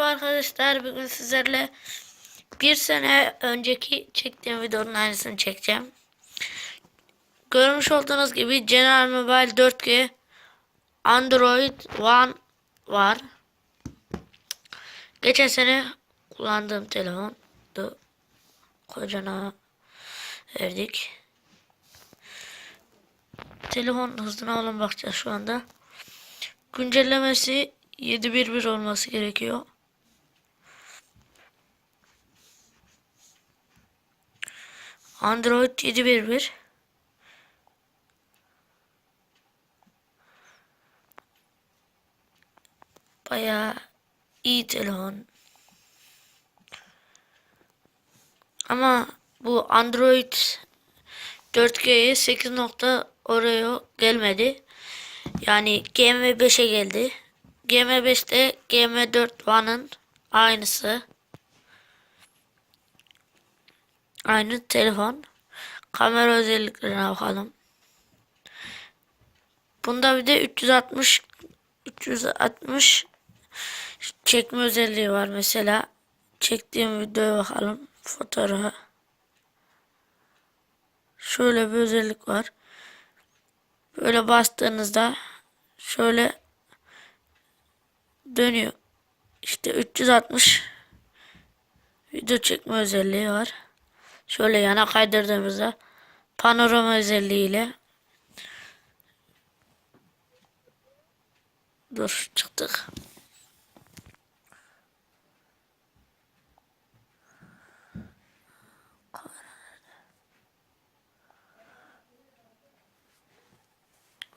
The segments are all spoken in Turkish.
Arkadaşlar bugün sizlerle bir sene önceki çektiğim videonun aynısını çekeceğim. Görmüş olduğunuz gibi General Mobile 4G Android One var. Geçen sene kullandığım telefondu. Kocana verdik. Telefon hızına olan bakacağız şu anda. Güncellemesi 7.1.1 olması gerekiyor. Android 7.1.1 Bayağı iyi telefon. Ama bu Android 4G'ye 8 nokta oraya gelmedi. Yani GM5'e geldi. GM5'te GM4 One'ın aynısı. Aynı telefon. Kamera özelliklerine bakalım. Bunda bir de 360 360 çekme özelliği var. Mesela çektiğim videoya bakalım. Fotoğrafa. Şöyle bir özellik var. Böyle bastığınızda şöyle dönüyor. İşte 360 video çekme özelliği var. Şöyle yana kaydırdığımızda panorama özelliğiyle Dur çıktık.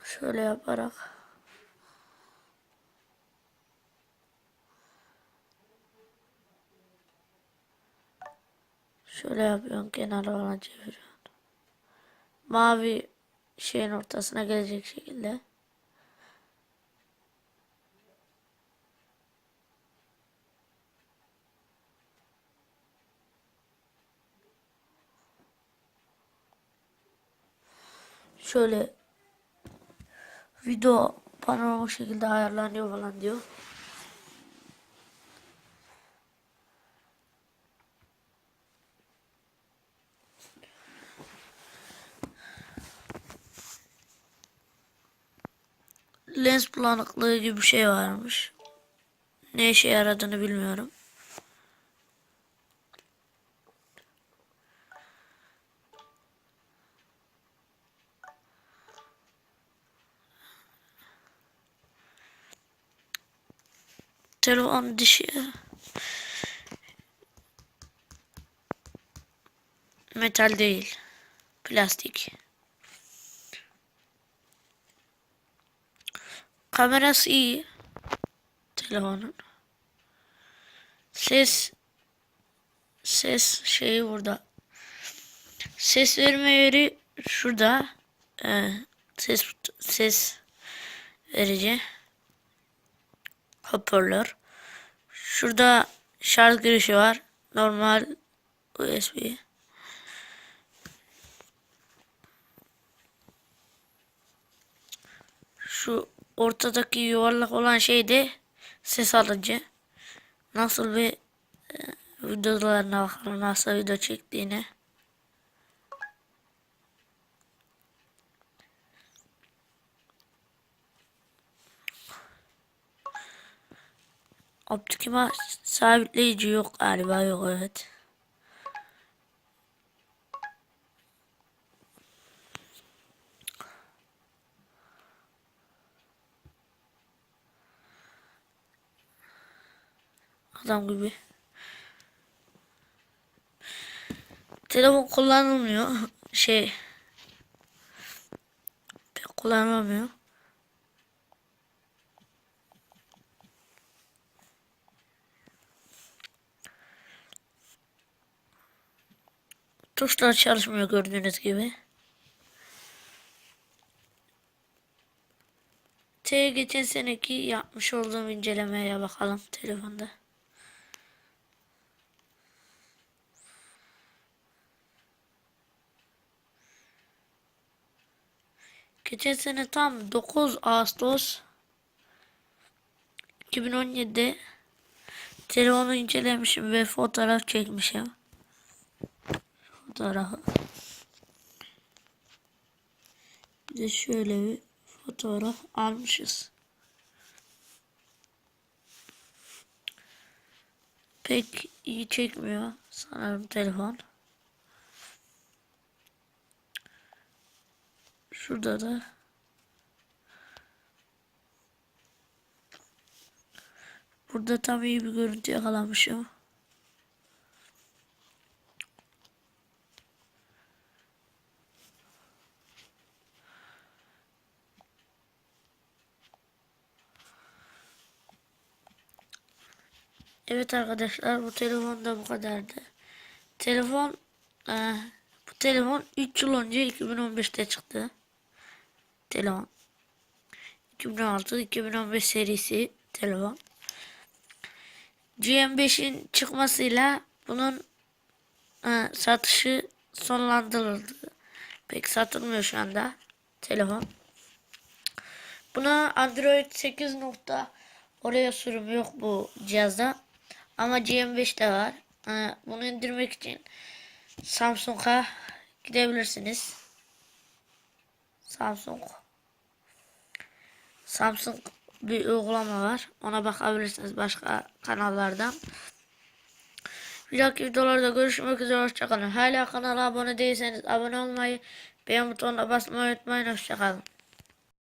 Şöyle yaparak Şöyle yapıyorsun kenara falan çeviriyorsun. Mavi şeyin ortasına gelecek şekilde. Şöyle video panoramik şekilde ayarlanıyor falan diyor. Lens bulanıklığı gibi bir şey varmış. Ne işe yaradığını bilmiyorum. Telefon dışı metal değil. Plastik. Kamerası iyi. Telefonun. Ses ses şeyi burada. Ses verme yeri şurada. Ee, ses ses verici hoparlör. Şurada şarj girişi var. Normal USB. Şu ortadaki yuvarlak olan şey de ses alıcı. Nasıl bir e, videolarına bakalım nasıl video çektiğine. Optik ima sabitleyici yok galiba yok evet. Adam gibi. Telefon kullanılmıyor. Şey. Kullanılmıyor. Tuşlar çalışmıyor gördüğünüz gibi. T geçen seneki yapmış olduğum incelemeye bakalım telefonda. Geçen sene tam 9 Ağustos 2017'de Telefonu incelemişim ve fotoğraf çekmişim. Fotoğrafı. Bir de şöyle bir fotoğraf almışız. Pek iyi çekmiyor sanırım telefon. Şurada da Burada tam iyi bir görüntü yakalamışım. Evet arkadaşlar bu telefon da bu kadardı. Telefon e, bu telefon 3 yıl önce 2015'te çıktı. Telefon 2016-2015 serisi telefon. GM5'in çıkmasıyla bunun e, satışı sonlandırıldı. Pek satılmıyor şu anda telefon. Buna Android 8 nokta oraya sürüm yok bu cihazda. Ama GM5'te var. E, bunu indirmek için Samsung'a gidebilirsiniz. Samsung. Samsung bir uygulama var. Ona bakabilirsiniz başka kanallardan. Bir dahaki videolarda görüşmek üzere. Hoşçakalın. Hala kanala abone değilseniz abone olmayı, beğen butonuna basmayı unutmayın. Hoşçakalın.